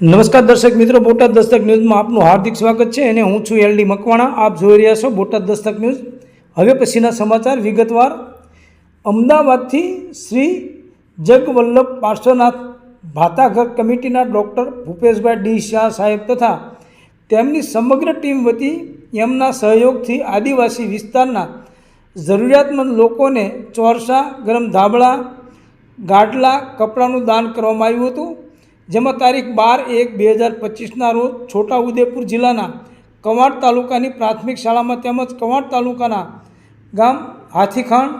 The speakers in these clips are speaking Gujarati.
નમસ્કાર દર્શક મિત્રો, બોટાદ દસ્તક ન્યૂઝમાં આપનું હાર્દિક સ્વાગત છે અને હું છું એલડી મકવાણા. આપ જોઈ રહ્યા છો બોટાદ દસ્તક ન્યૂઝ. હવે પછીના સમાચાર વિગતવાર. અમદાવાદથી શ્રી જગવલ્લભ પાર્શ્વનાથ ભાતાઘર કમિટીના ડૉક્ટર ભૂપેશભાઈ ડી શાહ સાહેબ તથા તેમની સમગ્ર ટીમ વતી એમના સહયોગથી આદિવાસી વિસ્તારના જરૂરિયાતમંદ લોકોને ચોરસા, ગરમ ધાબળા, ગાટલા, કપડાનું દાન કરવામાં આવ્યું હતું. જેમાં તારીખ બાર એક બે હજાર પચીસના રોજ છોટાઉદેપુર જિલ્લાના કવાંટ તાલુકાની પ્રાથમિક શાળામાં તેમજ કવાંટ તાલુકાના ગામ હાથીખાણ,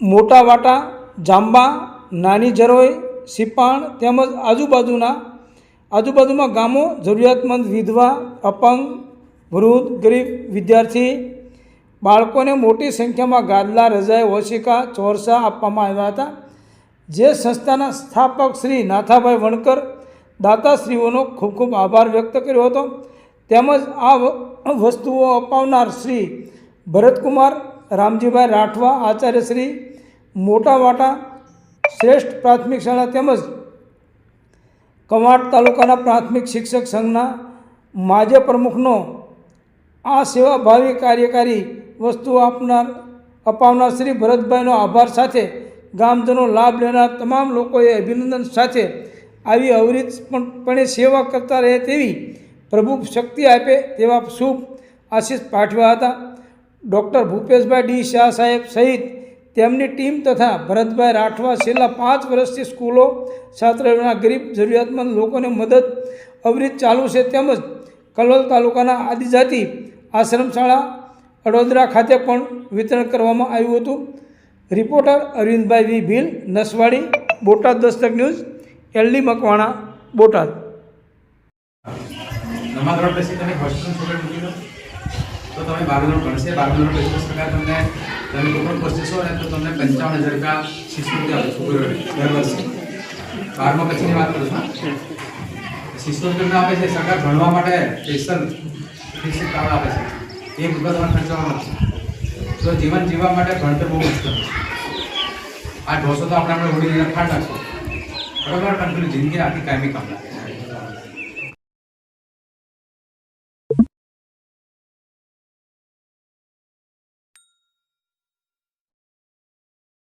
મોટાવાટા, જાંબા, નાની જરોય સિપાણ તેમજ આજુબાજુના આજુબાજુમાં ગામો, જરૂરિયાતમંદ વિધવા, અપંગ, વૃદ્ધ, ગરીબ વિદ્યાર્થી, બાળકોને મોટી સંખ્યામાં ગાદલા, રજાઈ, ઓશિકા, ચોરસા આપવામાં આવ્યા હતા. જે સંસ્થાના સ્થાપક શ્રી નાથાભાઈ વણકર દાતાશ્રીઓનો ખૂબ ખૂબ આભાર વ્યક્ત કર્યો હતો. તેમજ આ વસ્તુઓ અપાવનાર શ્રી ભરતકુમાર, રામજીભાઈ રાઠવા, આચાર્ય શ્રી મોટા વાટા શ્રેષ્ઠ પ્રાથમિક શાળા તેમજ કવાંટ તાલુકાના પ્રાથમિક શિક્ષક સંઘના માજે પ્રમુખનો આ સેવાભાવી કાર્યકારી વસ્તુઓ આપનાર, અપાવનાર શ્રી ભરતભાઈનો આભાર સાથે ગામજનો લાભ લેનાર તમામ લોકોએ અભિનંદન સાથે આવી અવિરતપણે સેવા કરતા રહે તેવી પ્રભુ શક્તિ આપે તેવા શુભ આશીષ પાઠવ્યા હતા. ડૉક્ટર ભૂપેશભાઈ ડી શાહ સાહેબ સહિત તેમની ટીમ તથા ભરતભાઈ રાઠવા છેલ્લા પાંચ વર્ષથી સ્કૂલો છાત્રોના ગરીબ જરૂરિયાતમંદ લોકોને મદદ અવિરત ચાલુ છે તેમજ કલોલ તાલુકાના આદિજાતિ આશ્રમ શાળા વડોદરા ખાતે પણ વિતરણ કરવામાં આવ્યું હતું. Reporter Arvindbhai V. Bhil, Naswadi, Botad Dastak news, LD Makwana, Botad. તો તમે બાર ધોરણ ભણશે બાર ધોરણ પચીસ ટકા તમને, તમે કોઈ પચીસો ને તો તમને પંચાવન હજાર ટકા શિષ્યવૃત્તિ આપે છોકરીઓને દર વર્ષે. બારમા પછીની વાત કરું છું. શિષ્યવૃત્તિ તમને આપે છે, સરકાર ભણવા માટે સ્પેશિયલ કાર્ડ આપે છે. એ રૂપિયા તમારે ખર્ચવાનો નથી તો જીવન જીવવા માટે ભણતર બહુ મુશ્કેલ આ ઢોસો તો આપણે આપણે ઉડીને ખાટ નાખશું. બરાબર? પણ પેલી જિંદગી આખી કાયમી કામ લાગે